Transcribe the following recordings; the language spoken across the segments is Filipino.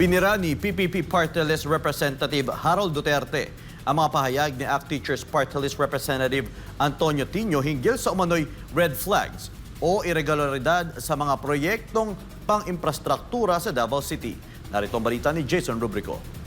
Binira ni PPP Party List Representative Harold Duterte ang mga pahayag ni ACT Teachers Party List Representative Antonio Tino hinggil sa umano'y red flags o irregularidad sa mga proyektong pang-infrastruktura sa Davao City. Narito ang balita ni Jason Rubrico.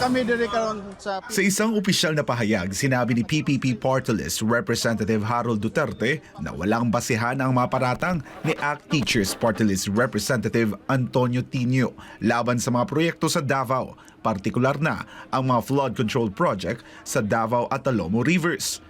Kami diri karon sa Sa isang opisyal na pahayag, sinabi ni PPP Party Representative Harold Duterte na walang basihan ang mga paratang ni ACT Teachers Party Representative Antonio Tino laban sa mga proyekto sa Davao, partikular na ang mga flood control project sa Davao at Talomo Rivers.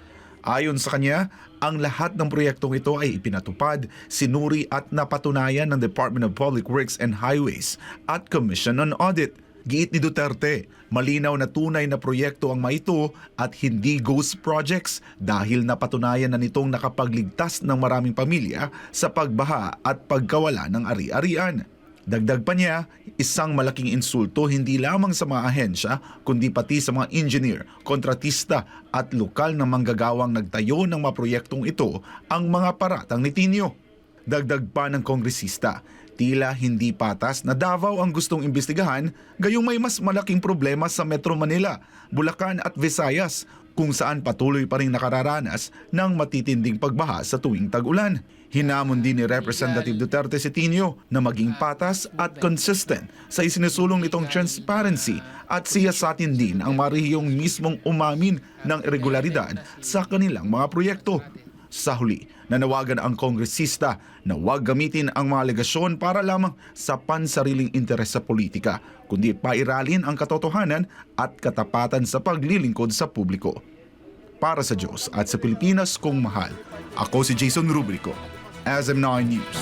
Ayon sa kanya, ang lahat ng proyektong ito ay ipinatupad, sinuri at napatunayan ng Department of Public Works and Highways at Commission on Audit. Giit ni Duterte, malinaw na tunay na proyekto ang maito at hindi ghost projects dahil napatunayan na nitong nakapagligtas ng maraming pamilya sa pagbaha at pagkawala ng ari-arian. Dagdag pa niya, isang malaking insulto hindi lamang sa mga ahensya kundi pati sa mga engineer, kontratista at lokal na manggagawang nagtayo ng mga proyektong ito ang mga paratang ni Tinio. Dagdag pa ng kongresista, tila hindi patas na Davao ang gustong imbestigahan, gayong may mas malaking problema sa Metro Manila, Bulacan at Visayas, kung saan patuloy pa rin nakararanas ng matitinding pagbaha sa tuwing tag-ulan. Hinamon din ni Representative Duterte si Tino na maging patas at consistent sa isinusulong nitong transparency at siyasatin din ang marihiyong mismong umamin ng irregularidad sa kanilang mga proyekto. Sa huli, nanawagan ang kongresista na huwag gamitin ang mga alegasyon para lamang sa pansariling interes sa politika, kundi pairalin ang katotohanan at katapatan sa paglilingkod sa publiko. Para sa Diyos at sa Pilipinas kong mahal, ako si Jason Rubrico, SM9 News.